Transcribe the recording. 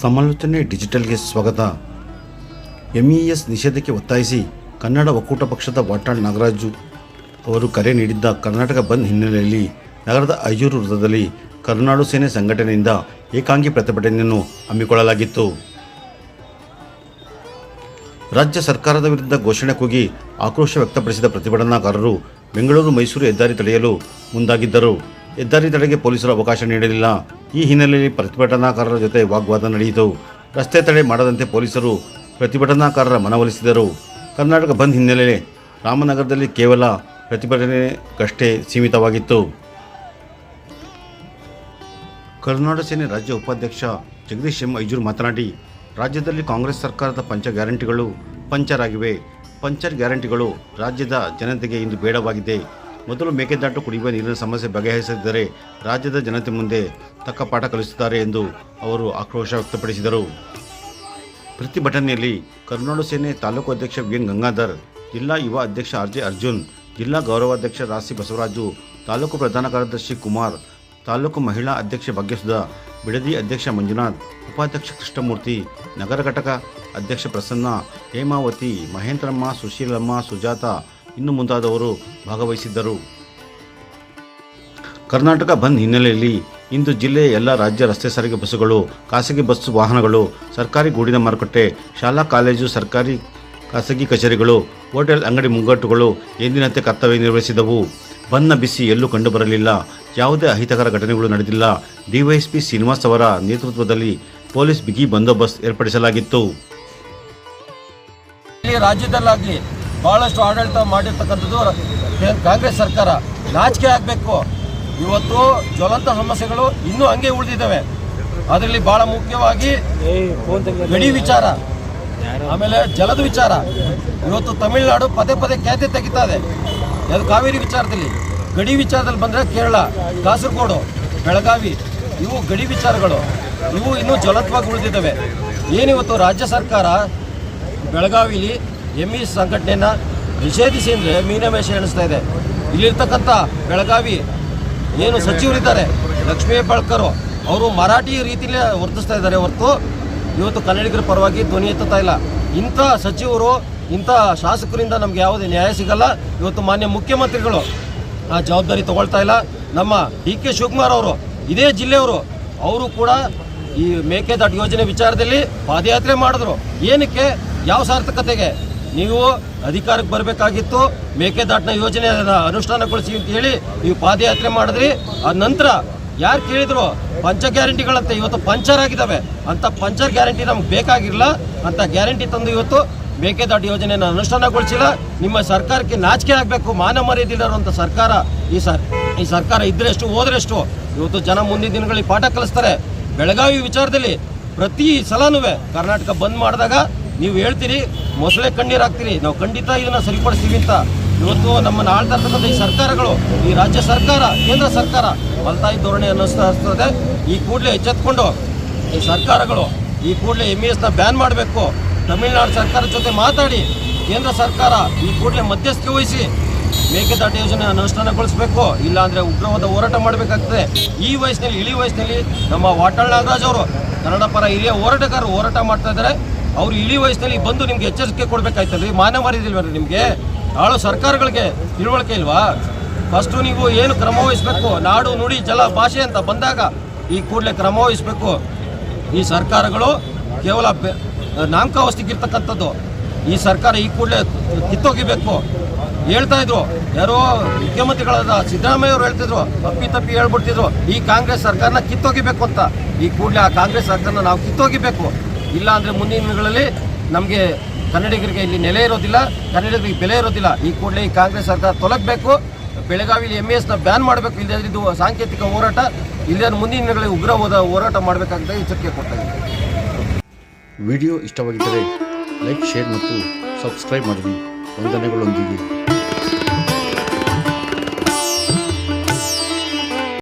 ಸಮಾಲೋಚನೆ ಡಿಜಿಟಲ್ಗೆ ಸ್ವಾಗತ. ಎಂಇಎಸ್ ನಿಷೇಧಕ್ಕೆ ಒತ್ತಾಯಿಸಿ ಕನ್ನಡ ಒಕ್ಕೂಟ ಪಕ್ಷದ ವಾಟಾಳ್ ನಾಗರಾಜು ಅವರು ಕರೆ ನೀಡಿದ್ದ ಕರ್ನಾಟಕ ಬಂದ್ ಹಿನ್ನೆಲೆಯಲ್ಲಿ ನಗರದ ಐಜೂರು ವೃತ್ತದಲ್ಲಿ ಕರುನಾಡು ಸೇನೆ ಸಂಘಟನೆಯಿಂದ ಏಕಾಂಗಿ ಪ್ರತಿಭಟನೆಯನ್ನು ಹಮ್ಮಿಕೊಳ್ಳಲಾಗಿತ್ತು. ರಾಜ್ಯ ಸರ್ಕಾರದ ವಿರುದ್ಧ ಘೋಷಣೆ ಕೂಗಿ ಆಕ್ರೋಶ ವ್ಯಕ್ತಪಡಿಸಿದ ಪ್ರತಿಭಟನಾಕಾರರು ಬೆಂಗಳೂರು ಮೈಸೂರು ಹೆದ್ದಾರಿ ತಡೆಯಲು ಮುಂದಾಗಿದ್ದರು. ಹೆದ್ದಾರಿ ತಡೆಗೆ ಪೊಲೀಸರು ಅವಕಾಶ ನೀಡಲಿಲ್ಲ. ಈ ಹಿನ್ನೆಲೆಯಲ್ಲಿ ಪ್ರತಿಭಟನಾಕಾರರ ಜೊತೆ ವಾಗ್ವಾದ ನಡೆಯಿತು. ರಸ್ತೆ ತಡೆ ಮಾಡದಂತೆ ಪೊಲೀಸರು ಪ್ರತಿಭಟನಾಕಾರರ ಮನವೊಲಿಸಿದರು ಕರ್ನಾಟಕ ಬಂದ್ ಹಿನ್ನೆಲೆಯಲ್ಲಿ ರಾಮನಗರದಲ್ಲಿ ಕೇವಲ ಪ್ರತಿಭಟನೆಗಷ್ಟೇ ಸೀಮಿತವಾಗಿತ್ತು. ಕರ್ನಾಟಕ ಸೇನೆ ರಾಜ್ಯ ಉಪಾಧ್ಯಕ್ಷ ಜಗದೀಶ್ ಎಂ ಐಜೂರು ಮಾತನಾಡಿ, ರಾಜ್ಯದಲ್ಲಿ ಕಾಂಗ್ರೆಸ್ ಸರ್ಕಾರದ ಪಂಚ ಗ್ಯಾರಂಟಿಗಳು ಪಂಚರ್ ಆಗಿವೆ. ಪಂಚರ್ ಗ್ಯಾರಂಟಿಗಳು ರಾಜ್ಯದ ಜನತೆಗೆ ಇಂದು ಬೇಡವಾಗಿದೆ. ಮೊದಲು ಮೇಕೆದಾಟು ಕುಡಿಯುವ ನೀರಿನ ಸಮಸ್ಯೆ ಬಗೆಹರಿಸದಿದ್ದರೆ ರಾಜ್ಯದ ಜನತೆ ಮುಂದೆ ತಕ್ಕ ಪಾಠ ಕಲಿಸುತ್ತಾರೆ ಎಂದು ಅವರು ಆಕ್ರೋಶ ವ್ಯಕ್ತಪಡಿಸಿದರು. ಪ್ರತಿಭಟನೆಯಲ್ಲಿ ಕರುನಾಡು ಸೇನೆ ತಾಲೂಕು ಅಧ್ಯಕ್ಷ ಎನ್. ಗಂಗಾಧರ್, ಜಿಲ್ಲಾ ಯುವ ಅಧ್ಯಕ್ಷ ಆರ್. ಜೆ. ಅರ್ಜುನ್, ಜಿಲ್ಲಾ ಗೌರವಾಧ್ಯಕ್ಷ ರಾಸಿ ಬಸವರಾಜು, ತಾಲೂಕು ಪ್ರಧಾನ ಕಾರ್ಯದರ್ಶಿ ಕುಮಾರ್, ತಾಲೂಕು ಮಹಿಳಾ ಅಧ್ಯಕ್ಷೆ ಭಾಗ್ಯಸುಧಾ ಬಿಡದಿ ಅಧ್ಯಕ್ಷ ಮಂಜುನಾಥ್, ಉಪಾಧ್ಯಕ್ಷ ಕೃಷ್ಣಮೂರ್ತಿ, ನಗರ ಘಟಕ ಅಧ್ಯಕ್ಷ ಪ್ರಸನ್ನ, ಹೇಮಾವತಿ, ಮಹೇಂದ್ರಮ್ಮ, ಸುಶೀಲಮ್ಮ, ಸುಜಾತ ಇನ್ನು ಮುಂತಾದವರು ಭಾಗವಹಿಸಿದ್ದರು. ಕರ್ನಾಟಕ ಬಂದ್ ಹಿನ್ನೆಲೆಯಲ್ಲಿ ಇಂದು ಜಿಲ್ಲೆಯ ಎಲ್ಲ ರಾಜ್ಯ ರಸ್ತೆ ಸಾರಿಗೆ ಬಸ್ಸುಗಳು, ಖಾಸಗಿ ಬಸ್ಸು ವಾಹನಗಳು, ಸರ್ಕಾರಿ ಗೂಡಿನ ಮಾರುಕಟ್ಟೆ, ಶಾಲಾ, ಕಾಲೇಜು, ಸರ್ಕಾರಿ, ಖಾಸಗಿ ಕಚೇರಿಗಳು, ಹೋಟೆಲ್ ಅಂಗಡಿ ಮುಂಗಟ್ಟುಗಳು ಎಂದಿನಂತೆ ಕರ್ತವ್ಯ ನಿರ್ವಹಿಸಿದವು. ಬಂದ್ನ ಬಿಸಿ ಎಲ್ಲೂ ಕಂಡುಬರಲಿಲ್ಲ. ಯಾವುದೇ ಅಹಿತಕರ ಘಟನೆಗಳು ನಡೆದಿಲ್ಲ. ಡಿವೈಎಸ್ಪಿ ಶ್ರೀನಿವಾಸ್ ಅವರ ನೇತೃತ್ವದಲ್ಲಿ ಪೊಲೀಸ್ ಬಿಗಿ ಬಂದೋಬಸ್ತ್ ಏರ್ಪಡಿಸಲಾಗಿತ್ತು. ರಾಜ್ಯದಲ್ಲಾಗಲಿ ಬಹಳಷ್ಟು ಆಡಳಿತ ಮಾಡಿರ್ತಕ್ಕಂಥದ್ದು ಕಾಂಗ್ರೆಸ್ ಸರ್ಕಾರ. ನಾಚಿಕೆ ಆಗಬೇಕು. ಇವತ್ತು ಜ್ವಲಂತ ಸಮಸ್ಯೆಗಳು ಇನ್ನೂ ಹಂಗೆ ಉಳಿದಿದ್ದಾವೆ. ಅದರಲ್ಲಿ ಬಹಳ ಮುಖ್ಯವಾಗಿ ಗಡಿ ವಿಚಾರ, ಆಮೇಲೆ ಜಲದ ವಿಚಾರ. ಇವತ್ತು ತಮಿಳುನಾಡು ಪದೇ ಪದೇ ಖ್ಯಾತಿ ತೆಗಿತಾ ಇದೆ ಅದು ಕಾವೇರಿ ವಿಚಾರದಲ್ಲಿ? ಗಡಿ ವಿಚಾರದಲ್ಲಿ ಬಂದರೆ ಕೇರಳ, ಕಾಸರಗೋಡು, ಬೆಳಗಾವಿ, ಇವು ಗಡಿ ವಿಚಾರಗಳು. ಇವು ಇನ್ನೂ ಜ್ವಲಂತವಾಗಿ ಉಳಿದಿದ್ದಾವೆ. ಏನಿವತ್ತು ರಾಜ್ಯ ಸರ್ಕಾರ ಬೆಳಗಾವಿಲಿ ಎಂ ಇ ಸಂಘಟನೆಯನ್ನ ನಿಷೇಧಿಸಿ ಅಂದರೆ ಮೀನಮೇಷ ಎಣಿಸ್ತಾ ಇದೆ. ಇಲ್ಲಿರ್ತಕ್ಕಂಥ ಬೆಳಗಾವಿ ಏನು ಸಚಿವರಿದ್ದಾರೆ, ಲಕ್ಷ್ಮೀ ಬಾಳ್ಕರು ಅವರು ಮರಾಠಿ ರೀತಿಲೇ ವರ್ತಿಸ್ತಾ ಇದ್ದಾರೆ ಹೊರತು ಇವತ್ತು ಕನ್ನಡಿಗರ ಪರವಾಗಿ ಧ್ವನಿ ಎತ್ತುತ್ತಾ ಇಲ್ಲ. ಇಂಥ ಸಚಿವರು, ಇಂಥ ಶಾಸಕರಿಂದ ನಮ್ಗೆ ಯಾವುದೇ ನ್ಯಾಯ ಸಿಗಲ್ಲ. ಇವತ್ತು ಮಾನ್ಯ ಮುಖ್ಯಮಂತ್ರಿಗಳು ಆ ಜವಾಬ್ದಾರಿ ತಗೊಳ್ತಾ ಇಲ್ಲ. ನಮ್ಮ ಡಿ ಕೆ ಶಿವಕುಮಾರ್ ಅವರು, ಇದೇ ಜಿಲ್ಲೆಯವರು, ಅವರು ಕೂಡ ಈ ಮೇಕೆದಾಟು ಯೋಜನೆ ವಿಚಾರದಲ್ಲಿ ಪಾದಯಾತ್ರೆ ಮಾಡಿದ್ರು. ಏನಕ್ಕೆ? ಯಾವ ಸಾರ್ಥಕತೆಗೆ? ನೀವು ಅಧಿಕಾರಕ್ಕೆ ಬರಬೇಕಾಗಿತ್ತು, ಮೇಕೆದಾಟಿನ ಯೋಜನೆ ಅನುಷ್ಠಾನಗೊಳಿಸಿ ಅಂತ ಹೇಳಿ ನೀವು ಪಾದಯಾತ್ರೆ ಮಾಡಿದ್ರಿ. ಆ ನಂತರ ಯಾರು ಕೇಳಿದ್ರು ಪಂಚ ಗ್ಯಾರಂಟಿಗಳಂತೆ ಇವತ್ತು ಪಂಚರ್ ಆಗಿದ್ದಾವೆ ಅಂತ ಪಂಚರ್ ಗ್ಯಾರಂಟಿ ನಮ್ಗೆ ಬೇಕಾಗಿರಲ್ಲ ಅಂತ ಗ್ಯಾರಂಟಿ ತಂದು ಇವತ್ತು ಮೇಕೆದಾಟು ಯೋಜನೆಯನ್ನು ಅನುಷ್ಠಾನಗೊಳಿಸಿಲ್ಲ. ನಿಮ್ಮ ಸರ್ಕಾರಕ್ಕೆ ನಾಚಿಕೆ ಆಗಬೇಕು, ಮಾನ ಮರ್ಯಾದಿಲ್ಲರುವಂಥ ಸರ್ಕಾರ ಈ ಸರ್, ಈ ಸರ್ಕಾರ ಇದ್ರೆಷ್ಟು, ಹೋದ್ರೆಷ್ಟು ಇವತ್ತು ಜನ ಮುಂದಿನ ದಿನಗಳಲ್ಲಿ ಪಾಠ ಕಲಿಸ್ತಾರೆ. ಬೆಳಗಾವಿ ವಿಚಾರದಲ್ಲಿ ಪ್ರತಿ ಸಲನೂ ಕರ್ನಾಟಕ ಬಂದ್ ಮಾಡಿದಾಗ ನೀವು ಹೇಳ್ತೀರಿ, ಮೊಸಳೆ ಕಣ್ಣೀರು ಹಾಕ್ತೀರಿ, ನಾವು ಖಂಡಿತ ಇದನ್ನ ಸರಿಪಡಿಸ್ತೀವಿ ಅಂತ. ಇವತ್ತು ನಮ್ಮನ್ನು ಆಳ್ತಾ ಇರ್ತಕ್ಕಂಥ ಈ ಸರ್ಕಾರಗಳು, ಈ ರಾಜ್ಯ ಸರ್ಕಾರ, ಕೇಂದ್ರ ಸರ್ಕಾರ ಮಲ್ತಾಯಿ ಧೋರಣೆ ಅನ್ನಿಸ್ತದೆ ಈ ಕೂಡಲೇ ಎಚ್ಚೆತ್ಕೊಂಡು ಈ ಸರ್ಕಾರಗಳು, ಈ ಕೂಡಲೇ ಎಂ ಎಸ್ನ ಬ್ಯಾನ್ ಮಾಡಬೇಕು. ತಮಿಳುನಾಡು ಸರ್ಕಾರದ ಜೊತೆ ಮಾತಾಡಿ, ಕೇಂದ್ರ ಸರ್ಕಾರ ಈ ಕೂಡಲೇ ಮಧ್ಯಸ್ಥಿಕೆ ವಹಿಸಿ, ಮೇಕೆದಾಟು ಯೋಜನೆ ಅನುಷ್ಠಾನಗೊಳಿಸಬೇಕು. ಇಲ್ಲಾಂದರೆ ಉಗ್ರವಾದ ಹೋರಾಟ ಮಾಡಬೇಕಾಗ್ತದೆ. ಈ ವಯಸ್ಸಿನಲ್ಲಿ, ಇಳಿ ವಯಸ್ಸಿನಲ್ಲಿ ನಮ್ಮ ವಾಟಾಳ್ ನಾಗರಾಜ್ ಅವರು ಕನ್ನಡ ಪರ ಹಿರಿಯ ಹೋರಾಟಗಾರರು ಹೋರಾಟ ಮಾಡ್ತಾ ಇದ್ದಾರೆ. ಅವರು ಇಳಿ ವಯಸ್ಸಿನಲ್ಲಿ ಬಂದು ನಿಮ್ಗೆ ಎಚ್ಚರಿಕೆ ಕೊಡ್ಬೇಕಾಯ್ತಲ್ರಿ ಮಾನ ಮಾರಿದಿಲ್ವರಿ ನಿಮಗೆ? ಆಳು ಸರ್ಕಾರಗಳಿಗೆ ತಿಳುವಳಿಕೆ ಇಲ್ವಾ? ಫಸ್ಟು ನೀವು ಏನು ಕ್ರಮ ವಹಿಸ್ಬೇಕು? ನಾಡು, ನುಡಿ, ಜಲ, ಭಾಷೆ ಅಂತ ಬಂದಾಗ ಈ ಕೂಡಲೇ ಕ್ರಮ ವಹಿಸ್ಬೇಕು. ಈ ಸರ್ಕಾರಗಳು ಕೇವಲ ನಾಮಕಾವಸ್ಥೆಗಿರ್ತಕ್ಕಂಥದ್ದು ಈ ಸರ್ಕಾರ ಈ ಕೂಡಲೇ ಕಿತ್ತೋಗಿಬೇಕು. ಹೇಳ್ತಾ ಇದ್ರು. ಯಾರೋ ಮುಖ್ಯಮಂತ್ರಿಗಳಾದ ಸಿದ್ದರಾಮಯ್ಯ ಅವರು ಹೇಳ್ತಿದ್ರು. ತಪ್ಪಿ ತಪ್ಪಿ ಹೇಳ್ಬಿಡ್ತಿದ್ರು. ಈ ಕಾಂಗ್ರೆಸ್ ಸರ್ಕಾರನ ಕಿತ್ತೋಗಿಬೇಕು ಅಂತ. ಈ ಕೂಡಲೇ ಆ ಕಾಂಗ್ರೆಸ್ ಸರ್ಕಾರನ ನಾವು ಕಿತ್ತೋಗಿಬೇಕು. ಇಲ್ಲ ಅಂದರೆ ಮುಂದಿನ ದಿನಗಳಲ್ಲಿ ನಮಗೆ ಕನ್ನಡಿಗರಿಗೆ ಇಲ್ಲಿ ನೆಲೆ ಇರೋದಿಲ್ಲ, ಕನ್ನಡಿಗರಿಗೆ ಬೆಲೆ ಇರೋದಿಲ್ಲ. ಈ ಕೂಡಲೇ ಈ ಕಾಂಗ್ರೆಸ್ ಸರ್ಕಾರ ತೊಲಗಬೇಕು. ಬೆಳಗಾವಿಲಿ ಎಂ ಎಸ್ನ ಬ್ಯಾನ್ ಮಾಡಬೇಕು. ಇಲ್ಲದೆ ಇದು ಸಾಂಕೇತಿಕ ಹೋರಾಟ. ಇಲ್ಲದೆ ಮುಂದಿನ ದಿನಗಳಲ್ಲಿ ಉಗ್ರವಾದ ಹೋರಾಟ ಮಾಡಬೇಕಂತ ಎಚ್ಚರಿಕೆ ಕೊಡ್ತಾ ವಿಡಿಯೋ ಇಷ್ಟವಾಗಿದ್ದರೆ ಲೈಕ್, ಶೇರ್ ಮತ್ತು ಸಬ್ಸ್ಕ್ರೈಬ್ ಮಾಡಿರಿ. ವಂದನೆಗಳೊಂದಿಗೆ